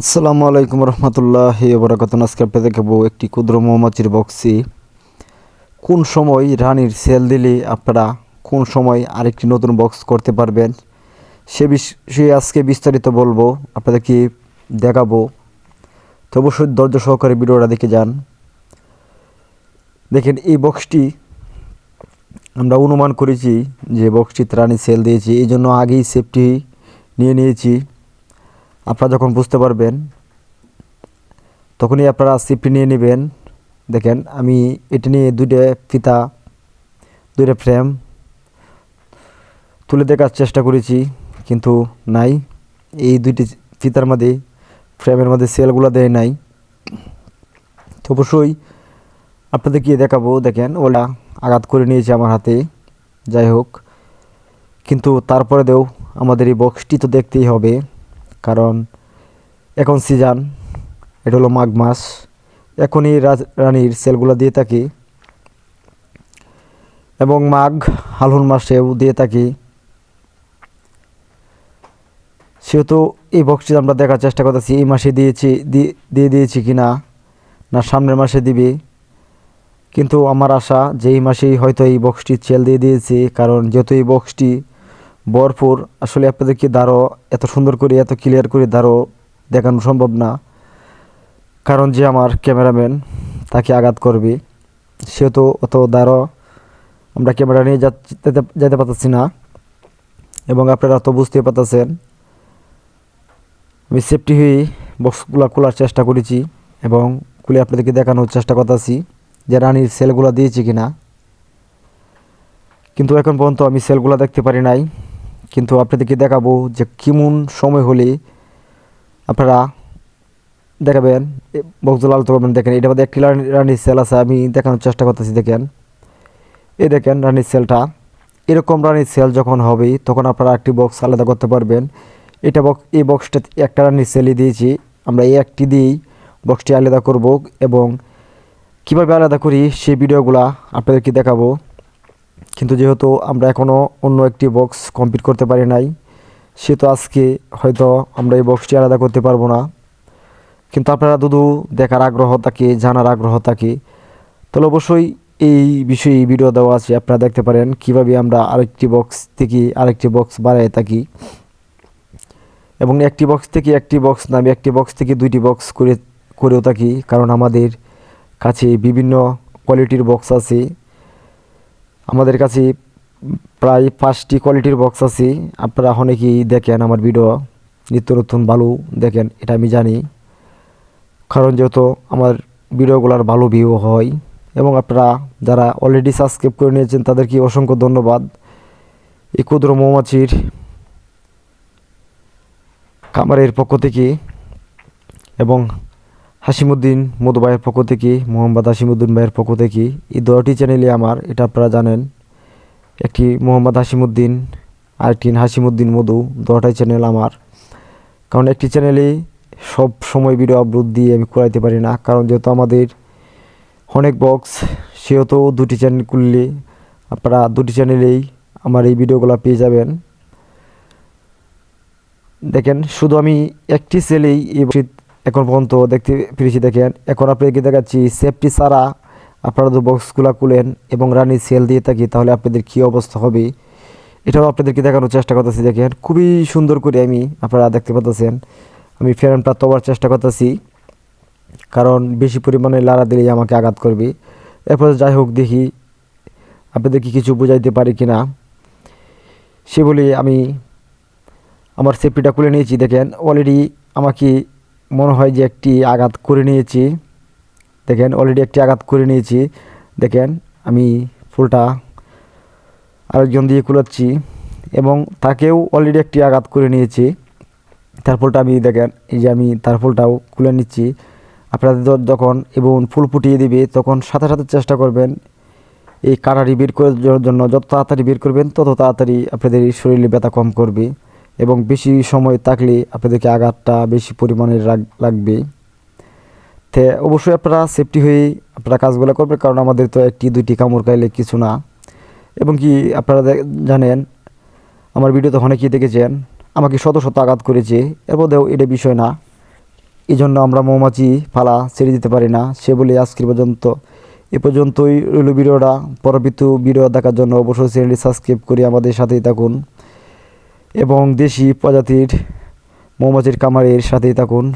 আসসালামু আলাইকুম রহমতুল্লাহ বরাকাত আজকে আপনাদের দেখাবো একটি ক্ষুদ্র মৌমাছির বক্সি। কোন সময় রানীর সেল দিলে আপনারা কোন সময় আরেকটি নতুন বক্স করতে পারবেন? সে বিষয়ে আজকে বিস্তারিত বলব, আপনাদেরকে দেখাবো। তো অবশ্যই ধৈর্য সহকারে ভিডিওটা দেখে যান। দেখেন, এই বক্সটি আমরা অনুমান করেছি যে বক্সটি রানী সেল দিয়েছি, এই জন্য আগেই সেফটি নিয়ে নিয়েছি। আপনারা যখন বুঝতে পারবেন, তখনই আপনারা সিপটি নিয়ে নেবেন। দেখেন, আমি এটি নিয়ে দুইটা ফিতা, দুইটা ফ্রেম তুলে দেখার চেষ্টা করেছি, কিন্তু নাই। এই দুইটি ফিতার মধ্যে ফ্রেমের মধ্যে সেলগুলো দেয় নাই। তো অবশ্যই আপনাদেরকে দেখাবো, দেখেন ওলা আঘাত করে নিয়েছে আমার হাতে। যাই হোক, কিন্তু তারপরে দেও আমাদের এই বক্সটি তো দেখতেই হবে। কারণ এখন সিজন এটা হলো মাঘ মাস, এখনই রানীর সেলগুলো দিয়ে থাকি। এবং মাঘ হালুন মাসেও দিয়ে থাকি। সেহেতু এই বক্সটি আমরা দেখার চেষ্টা করতেছি, এই মাসে দিয়েছি দিয়ে দিয়েছি কি না না সামনের মাসে দিবে। কিন্তু আমার আশা যে এই মাসেই হয়তো এই বক্সটি চেল দিয়ে দিয়েছি, কারণ যেহেতু এই বক্সটি ভরপুর। আসলে আপনাদেরকে দাঁড়ো, এত সুন্দর করে, এত ক্লিয়ার করে দাঁড়ো, দেখানো সম্ভব না। কারণ যে আমার ক্যামেরাম্যান, তাকে আঘাত করবে। সেহেতু অত দাঁড়ো, আমরা ক্যামেরা নিয়ে যেতে পারতেছি না। এবং আপনারা তো বুঝতেই পারতেছেন, আমি সেফটি হয়ে বক্সগুলো খোলার চেষ্টা করেছি এবং খুলে আপনাদেরকে দেখানোর চেষ্টা করতেছি যে রানির সেলগুলো দিয়েছি কিনা। কিন্তু এখন পর্যন্ত আমি সেলগুলো দেখতে পারি নাই। কিন্তু আপনাদেরকে দেখাবো যে কেমন সময় হলে আপনারা দেখাবেন। বক্সগুলো আলতো করবেন দেখেন এটার মধ্যে একটি রানি- রানির সেল আছে, আমি দেখানোর চেষ্টা করতেছি, দেখেন। এই দেখেন রানির সেলটা এরকম রানির সেল যখন হবে, তখন আপনারা একটি বক্স আলাদা করতে পারবেন। এটা বক্স এই বক্সটা একটা রানির সেলই দিয়েছি। আমরা এই একটি দিয়েই বক্সটি আলাদা করব এবং কীভাবে আলাদা করি, সেই ভিডিওগুলা আপনাদেরকে দেখাবো। কিন্তু যেহেতু আমরা এখনও অন্য একটি বক্স কমপ্লিট করতে পারি নাই সে তো আজকে হয়তো আমরা এই বক্সটি আলাদা করতে পারব না। কিন্তু আপনারা দুধু দেখার আগ্রহ থাকে, জানার আগ্রহ থাকে, তাহলে অবশ্যই এই বিষয়ে ভিডিও দেওয়া আছে, আপনারা দেখতে পারেন কীভাবে আমরা আরেকটি বক্স থেকে আরেকটি বক্স বাড়াই থাকি। এবং একটি বক্স থেকে একটি বক্স না, আমি একটি বক্স থেকে দুইটি বক্স করে, করেও থাকি, কারণ আমাদের কাছে বিভিন্ন কোয়ালিটির বক্স আছে। আমাদের কাছে প্রায় পাঁচটি কোয়ালিটির বক্স আছে। আপনারা অনেকেই দেখেন আমার ভিডিও নিত্য নতুন ভালো দেখেন, এটা আমি জানি। কারণ যেহেতু আমার ভিডিওগুলোর ভালো ভিউ হয় এবং আপনারা যারা অলরেডি সাবস্ক্রাইব করে নিয়েছেন, তাদেরকে অসংখ্য ধন্যবাদ। এই ক্ষুদ্র মৌমাছির খামারের পক্ষ থেকে এবং হাসিমুদ্দিন মধু ভাইয়ের পক্ষ থেকে, মোহাম্মদ হাসিমুদ্দিন ভাইয়ের পক্ষ থেকে এই দশটি চ্যানেলই আমার, এটা আপনারা জানেন, একটি মোহাম্মদ হাসিমুদ্দিন, আরেকটি হাসিমুদ্দিন মধু দশটাই চ্যানেল আমার। কারণ একটি চ্যানেলে সব সময় ভিডিও আপলোড দিয়ে আমি করাইতে পারি না, কারণ যেহেতু আমাদের অনেক বক্স সেহেতু দুটি চ্যানেল খুললে আপনারা দুটি চ্যানেলেই আমার এই ভিডিওগুলো পেয়ে যাবেন। দেখেন, শুধু আমি একটি সেলেই এই এখন পর্যন্ত দেখতে পেরেছি, দেখেন। এখন আপনাদেরকে দেখাচ্ছি? সেফটি ছাড়া আপনারা যদি বক্সগুলো খুলেন এবং রানি সেল দিয়ে থাকি, তাহলে আপনাদের কী অবস্থা হবে? এটাও আপনাদেরকে দেখানোর চেষ্টা করতেছি, দেখেন। খুবই সুন্দর করে আমি আপনারা দেখতে পাচ্ছেন আমি ফ্রেমটা তোবার চেষ্টা করতেছি, কারণ বেশি পরিমাণে লাড়া দিলেই আমাকে আঘাত করবে। এরপর যাই হোক, দেখি আপনাদেরকে কিছু বোঝাইতে পারি কি না সে বলে আমি আমার সেফটিটা খুলে নিয়েছি, দেখেন। অলরেডি আমাকে মনে হয় যে একটি আঘাত করে নিয়েছি। দেখেন অলরেডি একটি আঘাত করে নিয়েছি। দেখেন, আমি ফুলটা আরেকজন দিয়ে কুলাচ্ছি এবং তাকেও অলরেডি একটি আঘাত করে নিয়েছি। তার ফুলটা আমি দেখেন, এই যে আমি তার ফুলটাও খুলে নিচ্ছি। আপনাদের যখন এবং ফুল ফুটিয়ে দিবে, তখন সাথে সাথে চেষ্টা করবেন এই কাটারি বের করার জন্য। যত তাড়াতাড়ি বের করবেন, তত তাড়াতাড়ি আপনাদের শরীরে ব্যথা কম করবে। এবং বেশি সময় থাকলে আপনাদেরকে আঘাতটা বেশি পরিমাণে লাগবে। তে অবশ্যই আপনারা সেফটি হয়ে আপনারা কাজগুলো করবেন, কারণ আমাদের তো একটি, দুইটি কামড় খাইলে কিছু না। এবং কি আপনারা জানেন, আমার ভিডিওতে অনেকেই দেখেছেন, আমাকে শত শত আঘাত করেছে। এর মধ্যেও এটা বিষয় না। এই জন্য আমরা মৌমাছি ফালা ছেড়ে দিতে পারি না। সে বলে আজকের পর্যন্ত, এ পর্যন্তই রইল ভিডিওটা। পরবর্তী ভিডিও দেখার জন্য অবশ্যই চ্যানেলটি সাবস্ক্রাইব করে আমাদের সাথেই থাকুন। এবং দেশি প্রজাতির মৌমাছির কামারের সাথেই থাকুন।